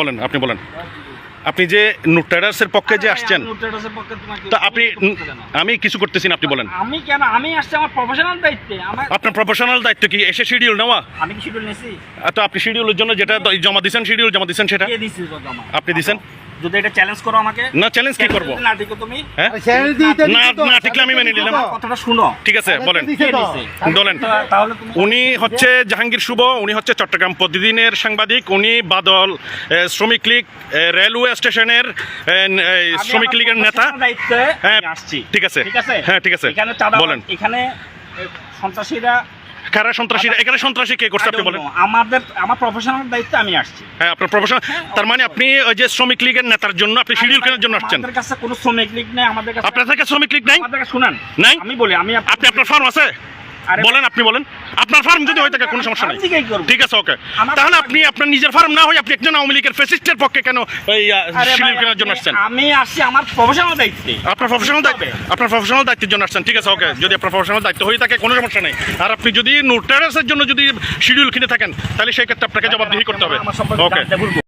বলেন আপনি বলেন। আপনি যে নুট ট্রেডার্সের পক্ষে যে আসছেন তা আপনি। আমি কিছু করতেছি আপনি বলেন। আমি কেন? আমি আসছি আমার প্রফেশনাল দায়িত্বে। আমার আপনার প্রফেশনাল দায়িত্ব কি? এসে শিডিউল নেওয়া? আমি কি শিডিউল নিয়েছি? তো আপনি শিডিউলের জন্য যেটা জমা দিচ্ছেন শিডিউল জমা দিচ্ছেন সেটা? কে দিছে জমা? আপনি দিছেন? যদি এটা চ্যালেঞ্জ করো আমাকে না চ্যালেঞ্জ কি করব? না ঠিক তুমি। হ্যাঁ? দিতে না না ঠিকলে আমি মেনে নিলাম। কথাটা শুনো। ঠিক আছে বলেন। বলেন। তাহলে উনি হচ্ছে জাহাঙ্গীর শুভ উনি হচ্ছে চট্টগ্রাম প্রতিদিনের সাংবাদিক উনি বাদল শ্রমিক লীগ রেলওয়ে স্টেশনের শ্রমিক লীগের নেতা। দায়িত্বে হ্যাঁ, ঠিক আছে। ঠিক আছে? হ্যাঁ, ঠিক আছে। বলেন। এখানে সন্ত্রাসীরা কারা সন্ত্রাসী? এখানে সন্ত্রাসী কে করছে আপনি বলেন। আমাদের আমার প্রফেশনাল দায়িত্ব আমি আসছি। হ্যাঁ আপনার প্রফেশন তার মানে আপনি ওই যে শ্রমিক লীগের নেতার জন্য আপনি শিডিউল কেনার জন্য আসছেন? আমাদের কাছে কোনো শ্রমিক লীগ নাই আমাদের কাছে আপনাদের কাছে শ্রমিক লীগ নাই? আমাদের শুনান। নাই? আমি বলি আমি আপনি আপনার ফার্ম আছে? বলেন আপনি বলেন। আপনার ফার্ম যদি হয়ে থাকে কোনো সমস্যা নাই। ঠিক আছে ওকে। তাহলে আপনি আপনার নিজের ফার্ম না হয়ে আপনি একজন আওয়ামী লীগের ফেসিস্টের পক্ষে কেন এই আরে কেনার জন্য আসছেন? আমি আসছি আমার প্রফেশনাল দায়িত্বে। আপনার প্রফেশনাল দায়িত্ব আপনার প্রফেশনাল দায়িত্বের জন্য আসছেন। ঠিক আছে ওকে। যদি আপনার প্রফেশনাল দায়িত্ব হয়ে থাকে কোনো সমস্যা নেই। আর আপনি যদি নোটারেসের জন্য যদি শিডিউল কিনে থাকেন তাহলে সেই ক্ষেত্রে আপনাকে জবাবদিহি করতে হবে। ওকে।